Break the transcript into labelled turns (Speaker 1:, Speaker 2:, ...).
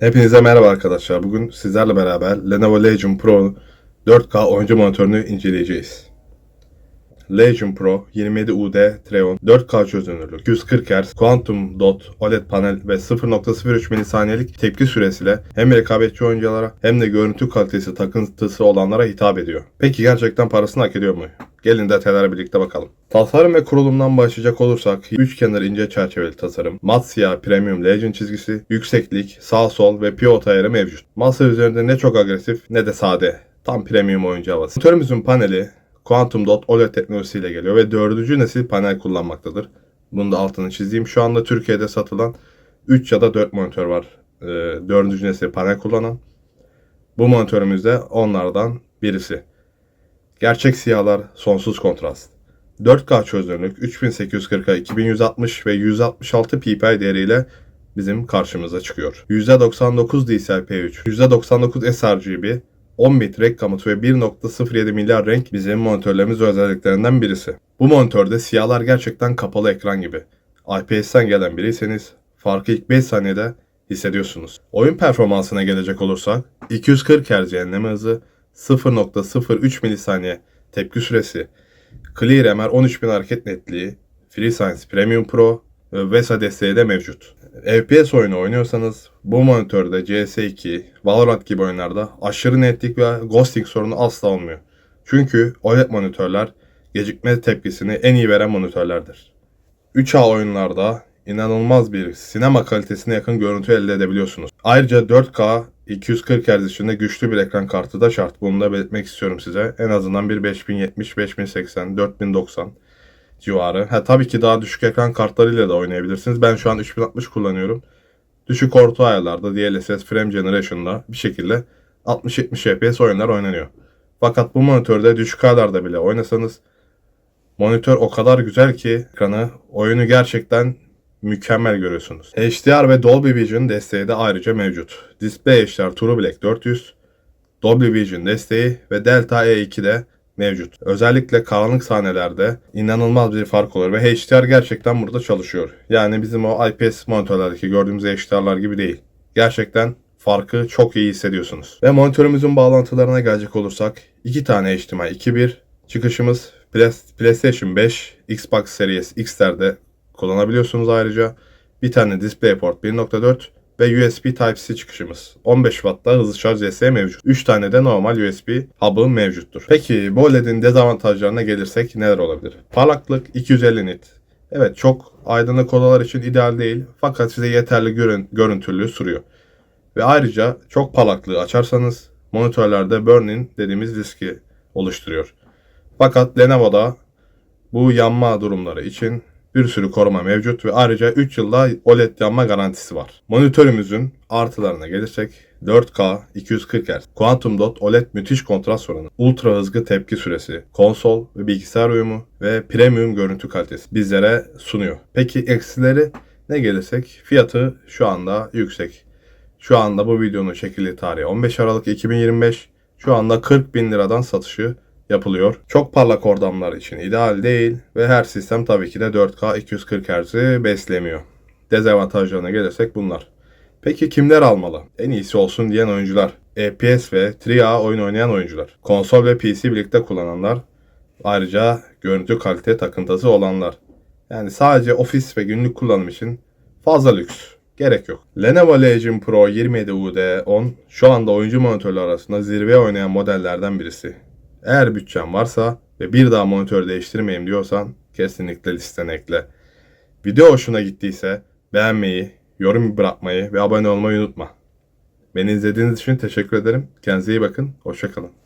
Speaker 1: Hepinize merhaba arkadaşlar. Bugün sizlerle beraber Lenovo Legion Pro 4K oyuncu monitörünü inceleyeceğiz. Legion Pro 27UD Treon 4K çözünürlük, 140 Hz, Quantum Dot OLED panel ve 0.03 milisaniyelik tepki süresiyle hem rekabetçi oyunculara hem de görüntü kalitesi takıntısı olanlara hitap ediyor. Peki gerçekten parasını hak ediyor mu? Gelin detaylara birlikte bakalım. Tasarım ve kurulumdan başlayacak olursak üç kenar ince çerçeveli tasarım, mat siyah premium legend çizgisi, yükseklik, sağ sol ve pivot ayarı mevcut. Masa üzerinde ne çok agresif ne de sade. Tam premium oyuncu havası. Monitörümüzün paneli Quantum Dot OLED teknolojisiyle geliyor ve dördüncü nesil panel kullanmaktadır. Bunu da altını çizeyim. Şu anda Türkiye'de satılan 3 ya da 4 monitör var. Ee, dördüncü nesil panel kullanan. Bu monitörümüz de onlardan birisi. Gerçek siyahlar sonsuz kontrast. 4K çözünürlük 3840'a 2160 ve 166 ppi değeriyle bizim karşımıza çıkıyor. %99 DCI-P3, %99 sRGB, 10 bit renk kamut ve 1.07 milyar renk bizim monitörlerimiz özelliklerinden birisi. Bu monitörde siyahlar gerçekten kapalı ekran gibi. IPS'ten gelen biriyseniz farkı ilk 5 saniyede hissediyorsunuz. Oyun performansına gelecek olursak 240 Hz yenileme hızı, 0.03 milisaniye tepki süresi, Clear MR 13000 hareket netliği, FreeSense Premium Pro ve VESA desteği de mevcut. FPS oyunu oynuyorsanız bu monitörde CS2, Valorant gibi oyunlarda aşırı netlik ve ghosting sorunu asla olmuyor. Çünkü OLED monitörler gecikme tepkisini en iyi veren monitörlerdir. 3A oyunlarda inanılmaz bir sinema kalitesine yakın görüntü elde edebiliyorsunuz. Ayrıca 4K 240 Hz içinde güçlü bir ekran kartı da şart. Bunu da belirtmek istiyorum size. En azından bir 5070, 5080, 4090 civarı. Ha tabii ki daha düşük ekran kartlarıyla da oynayabilirsiniz. Ben şu an 3060 kullanıyorum. Düşük orta ayarlarda DLSS Frame Generation'da bir şekilde 60-70 FPS oyunlar oynanıyor. Fakat bu monitörde düşük ayarlarda bile oynasanız monitör o kadar güzel ki ekranı oyunu gerçekten mükemmel görüyorsunuz. HDR ve Dolby Vision desteği de ayrıca mevcut. Display HDR True Black 400, Dolby Vision desteği ve Delta E2 de mevcut. Özellikle karanlık sahnelerde inanılmaz bir fark olur ve HDR gerçekten burada çalışıyor. Yani bizim o IPS monitörlerdeki gördüğümüz HDR'lar gibi değil. Gerçekten farkı çok iyi hissediyorsunuz. Ve monitörümüzün bağlantılarına gelecek olursak iki tane HDMI 2.1 çıkışımız PlayStation 5, Xbox Series X'lerde kullanabiliyorsunuz ayrıca. Bir tane DisplayPort 1.4 ve USB Type-C çıkışımız. 15 Watt'ta hızlı şarj desteği mevcut. 3 tane de normal USB hub'ı mevcuttur. Peki bu OLED'in dezavantajlarına gelirsek neler olabilir? Parlaklık 250 nit. Evet çok aydınlık odalar için ideal değil fakat size yeterli görün görüntülüğü sunuyor. Ve ayrıca çok parlaklığı açarsanız monitörlerde burn-in dediğimiz riski oluşturuyor. Fakat Lenovo'da bu yanma durumları için bir sürü koruma mevcut ve ayrıca 3 yılda OLED yanma garantisi var. Monitörümüzün artılarına gelirsek 4K 240 Hz, Quantum Dot OLED müthiş kontrast oranı, ultra hızlı tepki süresi, konsol ve bilgisayar uyumu ve premium görüntü kalitesi bizlere sunuyor. Peki eksileri ne gelirsek fiyatı şu anda yüksek. Şu anda bu videonun çekildiği tarihi 15 Aralık 2025. Şu anda 40 bin liradan satışı yapılıyor. Çok parlak ortamlar için ideal değil ve her sistem tabii ki de 4K 240 Hz'i beslemiyor. Dezavantajlarına gelirsek bunlar. Peki kimler almalı? En iyisi olsun diyen oyuncular. FPS ve 3A oyun oynayan oyuncular. Konsol ve PC birlikte kullananlar. Ayrıca görüntü kalite takıntısı olanlar. Yani sadece ofis ve günlük kullanım için fazla lüks. Gerek yok. Lenovo Legion Pro 27UD10 şu anda oyuncu monitörler arasında zirveye oynayan modellerden birisi. Eğer bütçen varsa ve bir daha monitör değiştirmeyeyim diyorsan kesinlikle listene ekle. Video hoşuna gittiyse beğenmeyi, yorum bırakmayı ve abone olmayı unutma. Beni izlediğiniz için teşekkür ederim. Kendinize iyi bakın. Hoşçakalın.